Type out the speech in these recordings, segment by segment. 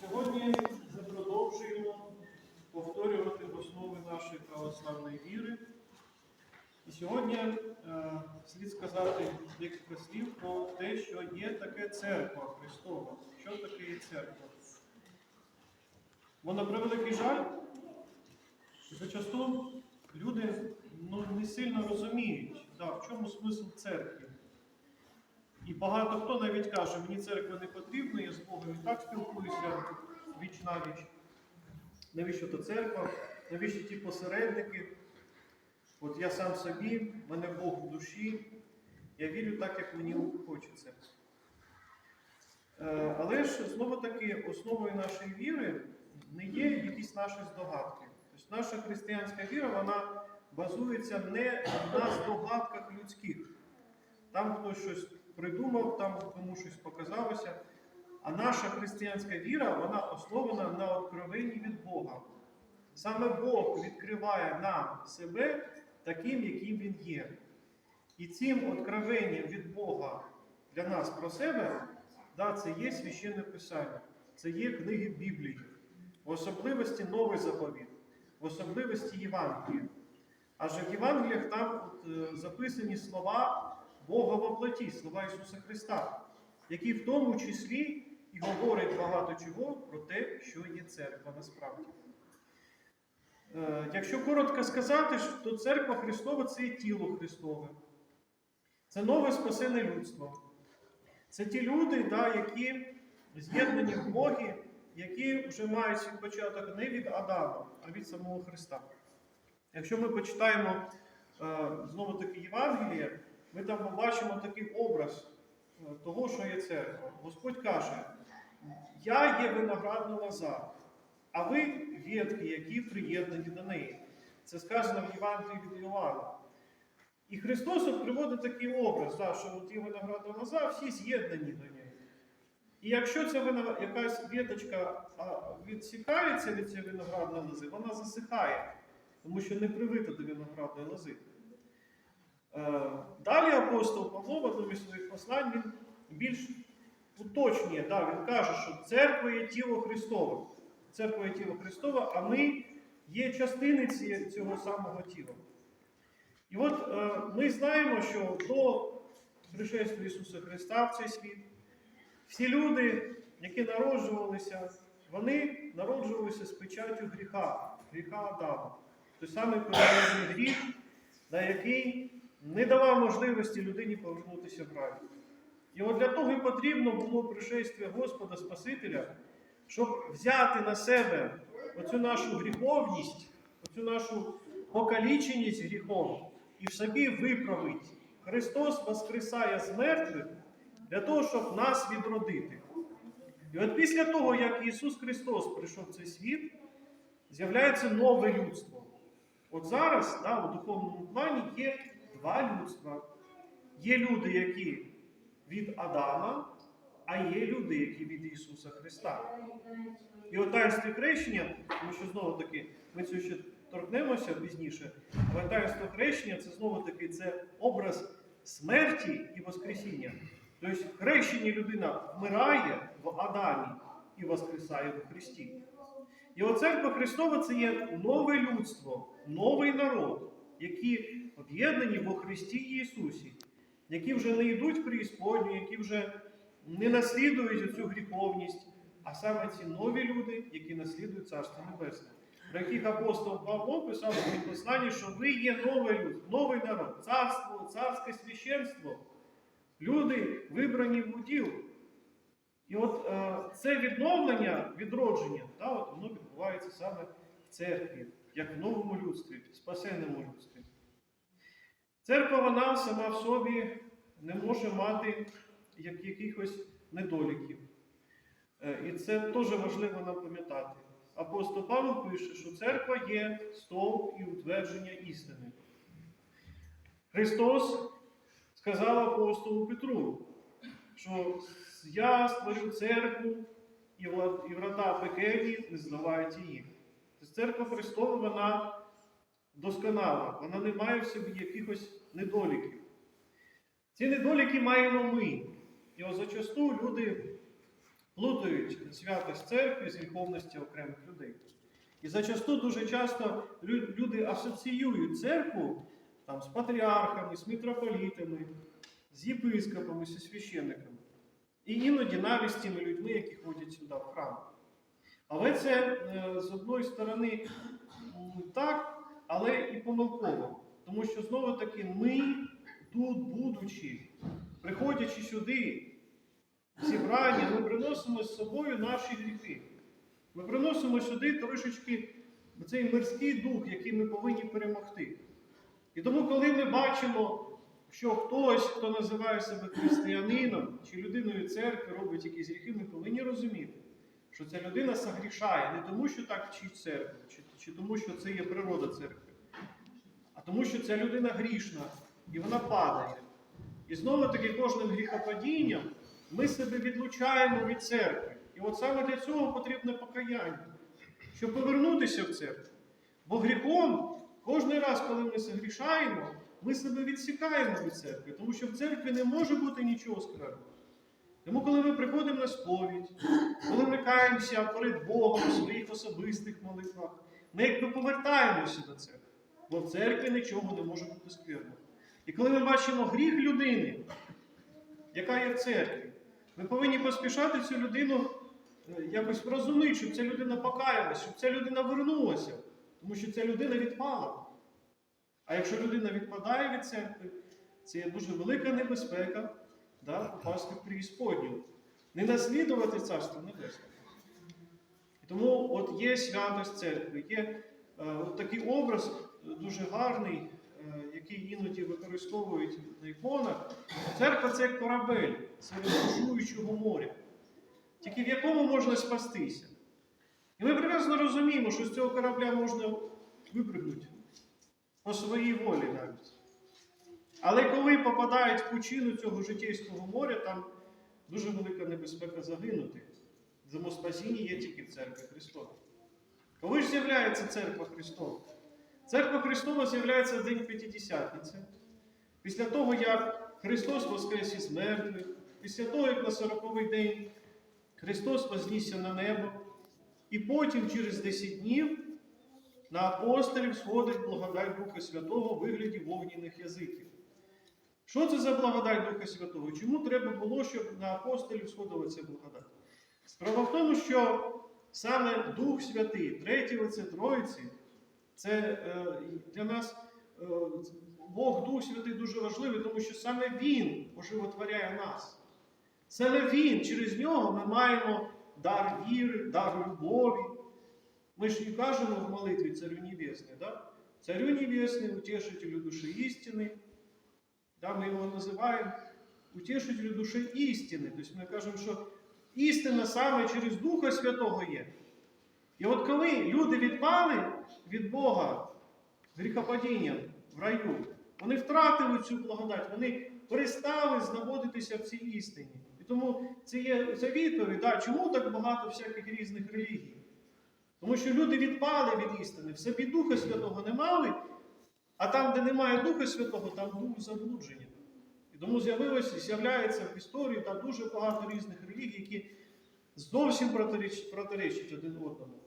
Сьогодні ми продовжуємо повторювати основи нашої православної віри. І сьогодні е, слід сказати декілька слів про те, що є таке церква Христова. Що таке є церква? Бо на превеликий жаль, зачасту люди ну, не сильно розуміють, да, в чому смисл церкви. І багато хто навіть каже, мені церква не потрібна, я з Богом і так спілкуюся віч на віч. Навіщо то церква? Навіщо ті посередники? От я сам собі, в мене Бог в душі, я вірю так, як мені хочеться. Е, Але ж знову таки основою нашої віри не є якісь наші здогадки. Тобто наша християнська віра вона базується не на здогадках людських. Там хтось щось придумав, там кому щось показалося. А наша християнська віра вона основана на откровенні від Бога. Саме Бог відкриває нам себе таким, яким Він є. І цим откровенням від Бога для нас про себе, да, це є священне писання, це є книги Біблії, в особливості Новий заповіт, в особливості Євангелія. Адже в Євангеліях там от, е, записані слова Бога во плоті, слова Ісуса Христа, які в тому числі і говорять багато чого про те, що є церква насправді. Е, Якщо коротко сказати, то церква Христова це є тіло Христове. Це нове спасене людство. Це ті люди, да, які з'єднані в Богі, які вже мають свій початок не від Адама, а від самого Христа. Якщо ми почитаємо е, знову таки Євангеліє, ми там побачимо такий образ е, того, що є церква. Господь каже: Я є виноградна лоза, а ви ветки, які приєднані до неї. Це сказано в Євангелії від Іоанна. І Христос приводить такий образ, да, що от є виноградна лоза, всі з'єднані до неї. І якщо ця виноград... якась віточка відсікається від цієї виноградної лози, вона засихає, тому що не привита до виноградної лози. Е, Далі апостол Павло в одному із своїх послань він більш уточнює, да, він каже, що церква є тіло Христове. Церква є тіло Христове, а ми є частини цього самого тіла. І от е, ми знаємо, що до пришестя Ісуса Христа в цей світ всі люди, які народжувалися, вони народжувалися з печаттю гріха, гріха Адама. Той самий первородний гріх, на який не давав можливості людині повернутися в рай. І от для того і потрібно було пришестя Господа Спасителя, щоб взяти на себе оцю нашу гріховність, оцю нашу покаліченість гріхом і в собі виправити. Христос воскресає з мертвих для того, щоб нас відродити. І от після того, як Ісус Христос прийшов в цей світ, з'являється нове людство. От зараз да, у духовному плані є два людства. Є люди, які від Адама, а є люди, які від Ісуса Христа. І от таїнство хрещення, тому що знову таки ми цього ще торкнемося пізніше, але таїнство хрещення це знову таки це образ смерті і Воскресіння. Тобто в хрещенні людина вмирає в Адамі і воскресає в Христі. І от церква Христова це є нове людство, новий народ, які об'єднані во Христі Ісусі, які вже не йдуть в преісподню, які вже не наслідують цю гріховність, а саме ці нові люди, які наслідують Царство Небесне, про яких апостол Павло писав у посланні, що ви є нове люд, новий народ, царство, царське священство, люди вибрані в уділ. І от е, це відновлення, відродження, да, от воно відбувається саме в церкві, як в новому людстві, спасенному людстві. Церква вона сама в собі не може мати як, якихось недоліків. Е, І це теж важливо нам пам'ятати. Апостол Павло пише, що церква є стовп і утвердження істини. Христос сказав апостолу Петру, що я створю церкву, і врата пекельні не здавають її. Тобто церква Христова, вона досконала, вона не має в собі якихось недоліків. Ці недоліки маємо ми. І зачасту люди плутають святость церкви з гріховності окремих людей. І зачасту дуже часто люди асоціюють церкву там, з патріархами, з митрополітами, з єпископами, зі священниками. І іноді навіть з тими людьми, які ходять сюди в храм. Але це е, з одної сторони так, але і помилково. Тому що знову таки ми тут, будучи, приходячи сюди, в зібрання, ми приносимо з собою наші гріхи. Ми приносимо сюди трошечки цей мирський дух, який ми повинні перемогти. І тому, коли ми бачимо, що хтось, хто називає себе християнином чи людиною церкви, робить якісь гріхи, ми повинні розуміти, що ця людина согрішає не тому, що так вчить церква, чи, чи тому, що це є природа церкви, а тому, що ця людина грішна і вона падає. І знову таки кожним гріхопадінням ми себе відлучаємо від церкви. І от саме для цього потрібне покаяння, щоб повернутися в церкву. Бо гріхом кожен раз, коли ми згрішаємо, ми себе відсікаємо від церкви, тому що в церкві не може бути нічого скверного. Тому, коли ми приходимо на сповідь, коли ми каємося перед Богом у своїх особистих молитвах, ми якби повертаємося до церкви. Бо в церкві нічого не може бути скверного. І коли ми бачимо гріх людини, яка є в церкві, ми повинні поспішати цю людину е, якось врозумити, щоб ця людина покаялася, щоб ця людина вернулася. Тому що ця людина відпала. А якщо людина відпадає від церкви, це є дуже велика небезпека да, попасти в преісподню. Не наслідувати Царство Небесне. Тому от є святость церкви, є е, от такий образ дуже гарний, е, який іноді використовують на іконах. Церква це як корабель серед бушуючого моря, тільки в якому можна спастися. І ми прекрасно розуміємо, що з цього корабля можна випрыгнути по своїй волі навіть. Але коли попадають в пучину цього життєйського моря, там дуже велика небезпека загинути. Тому спасіння є тільки в церкві Христовій. Коли ж з'являється церква Христова? Церква Христова з'являється в День П'ятидесятниці. Після того, як Христос воскрес із мертвих, після того, як на 40-й день Христос вознісся на небо, і потім через 10 днів на апостолів сходить благодать Духа Святого в вигляді вогняних язиків. Що це за благодать Духа Святого? Чому треба було, щоб на апостолів сходила ця благодать? Справа в тому, що саме Дух Святий, третій лице Троїці, це е, для нас е, Бог Дух Святий дуже важливий, тому що саме Він оживотворяє нас. Саме Він, через нього ми маємо дар віри, дар любові. Ми ж не кажемо в молитві Царю Небесне, да? Царю Небесний, утешителю душі істини. Да, ми його називаємо утешителю душі істини. Тобто ми кажемо, що істина саме через Духа Святого є. І от коли люди відпали від Бога гріхопадінням в раю, вони втратили цю благодать, вони перестали знаходитися в цій істині. І тому це є це відповідь, да, чому так багато всяких різних релігій? Тому що люди відпали від істини, в собі Духа Святого не мали, а там, де немає Духа Святого, там дух заблудження. І тому з'явилося, з'являється в історії там дуже багато різних релігій, які зовсім протиречать один одному.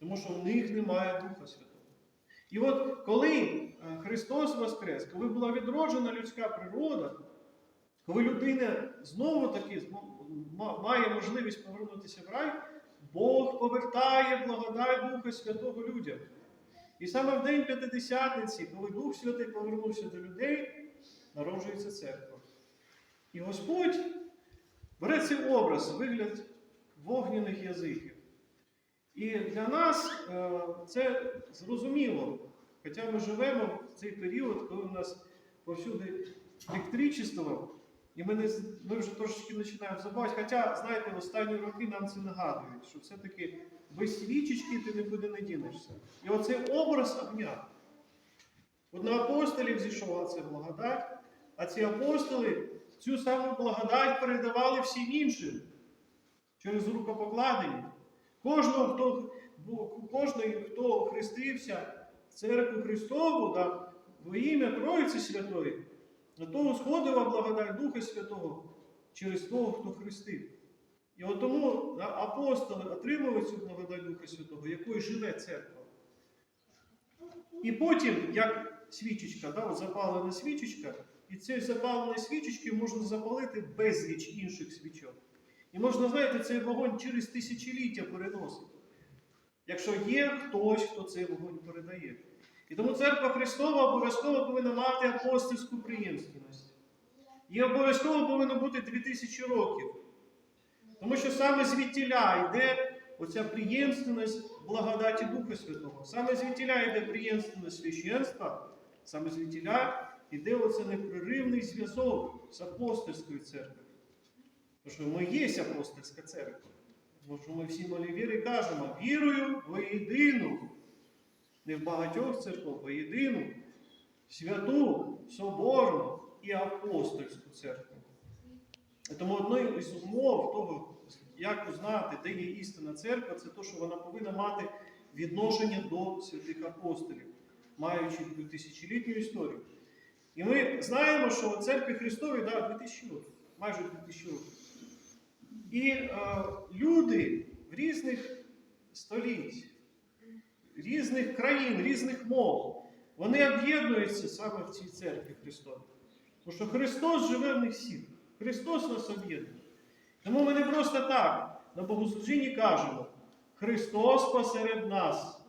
Тому що в них немає Духа Святого. І от коли е, Христос Воскрес, коли була відроджена людська природа, коли людина знову таки має можливість повернутися в рай, Бог повертає благодать Духа Святого людям. І саме в день П'ятидесятниці, коли Дух Святий повернувся до людей, народжується церква. І Господь бере цей образ, вигляд вогняних язиків. І для нас е, це зрозуміло. Хоча ми живемо в цей період, коли у нас повсюди електричество, і ми, не, ми вже трошечки починаємо забувати. Хоча, знаєте, в останні роки нам це нагадують, що все-таки без свічечки ти нікуди не дінешся. І оцей образ огня. От на апостолів зійшла ця благодать, а ці апостоли цю саму благодать передавали всім іншим через рукопокладення. Кожного, хто, кожний, хто хрестився в церкву Христову да, во ім'я Троїці Святої, на того сходила благодать Духа Святого через того, хто хрестив. І от тому да, апостоли отримали цю благодать Духа Святого, якою живе церква. І потім, як свічечка, да, запалена свічечка, і цієї запаленої свічечки можна запалити безліч інших свічок. Можна, знаєте, цей вогонь через тисячоліття переносити. Якщо є хтось, хто цей вогонь передає. І тому церква Христова обов'язково повинна мати апостольську приємственність. І обов'язково повинно бути 2000 років. Тому що саме звідтіля йде оця приємственність благодаті Духа Святого. Саме звідтіля йде приємственність священства, саме звідтіля йде оце непреривний зв'язок з апостольською церквою. Тому що ми є апостольська церква. Тому що ми всі малі віри кажемо, вірую в єдину, не в багатьох церквах, а єдину, святу, соборну і апостольську церкву. Тому одною із умов того, як узнати, де є істинна церква, це те, що вона повинна мати відношення до святих апостолів, маючи тисячолітню історію. І ми знаємо, що в церкві Христовій да, 2000 років, майже 2000 років. І е, люди в різних століть, різних країн, різних мов, вони об'єднуються саме в цій церкві Христовій. Тому що Христос живе в них всіх. Христос нас об'єднує. Тому ми не просто так на богослужінні кажемо, Христос посеред нас.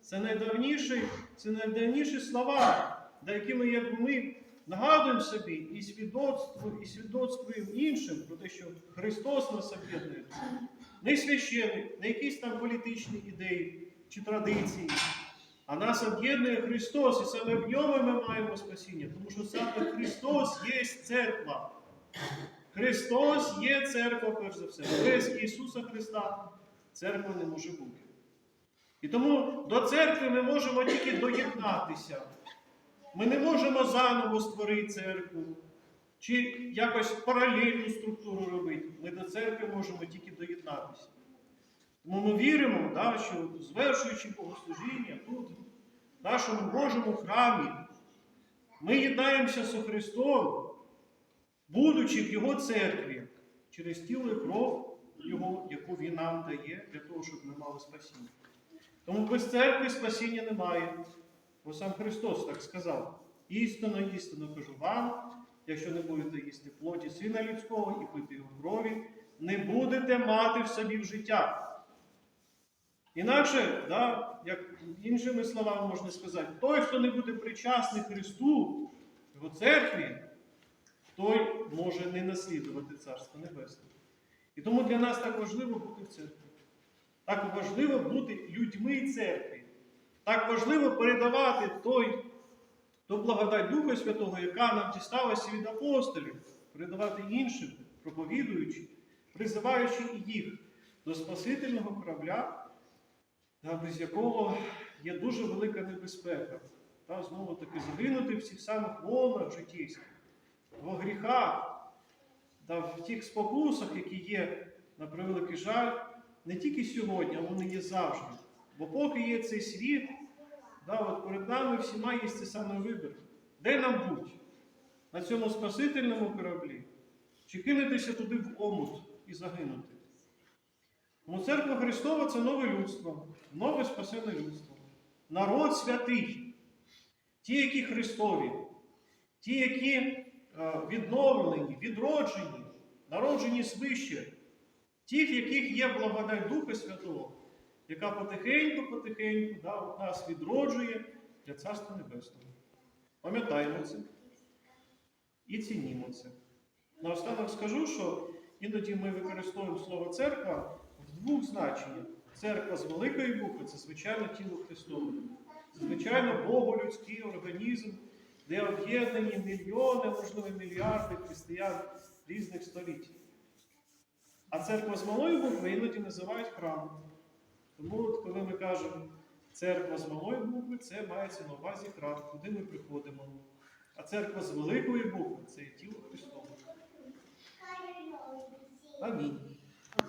Це найдавніші, це найдавніші слова, до якими як ми нагадуємо собі і свідоцтво, і свідоцтвуємо іншим про те, що Христос нас об'єднує. Не священник, не якісь там політичні ідеї чи традиції, а нас об'єднує Христос, і саме в ньому ми маємо спасіння, тому що саме Христос є церква. Христос є церква, перш за все. Без Ісуса Христа церква не може бути. І тому до церкви ми можемо тільки доєднатися. Ми не можемо заново створити церкву чи якось паралельну структуру робити. Ми до церкви можемо тільки доєднатися. Тому ми віримо, да, що звершуючи богослужіння тут, в нашому Божому храмі, ми єднаємося з Христом, будучи в Його церкві, через тіло і кров Його, яку Він нам дає, для того, щоб ми мали спасіння. Тому без церкви спасіння немає. Бо сам Христос так сказав: істинно, істинно кажу вам, якщо не будете їсти плоті Сина Людського і пити його крові, не будете мати в собі в життя. Інакше, да, як іншими словами можна сказати, той, хто не буде причасний Христу, його церкві, той може не наслідувати Царство Небесне. І тому для нас так важливо бути в церкві. Так важливо бути людьми церкви. Так важливо передавати той, ту благодать Духа Святого, яка нам дісталася від апостолів, передавати іншим, проповідуючи, призиваючи їх до Спасительного корабля, без якого є дуже велика небезпека. Та знову таки загинути в цих самих волнах життєвських, в гріхах та в тих спокусах, які є, на превеликий жаль, не тільки сьогодні, а вони є завжди. Бо поки є цей світ, да, от перед нами всіма є цей самий вибір. Де нам бути? На цьому спасительному кораблі? Чи кинутися туди в омут і загинути? Тому церква Христова це нове людство, нове спасене людство. Народ святий, ті, які Христові, ті, які е, відновлені, відроджені, народжені свище, ті, в яких є благодать Духа Святого, яка потихеньку-потихеньку да, нас відроджує для Царства Небесного. Пам'ятаємо це і цінімо це. Наостанок скажу, що іноді ми використовуємо слово церква в двох значеннях. Церква з великої букви це звичайно тіло Христове. Це звичайно боголюдський організм, де об'єднані мільйони, можливо, мільярди християн різних століть. А церква з малої букви іноді називають храмом. Тому, от, коли ми кажемо церква з малої букви, це мається на увазі храм, куди ми приходимо. А церква з великої букви це тіло Христове. Амінь.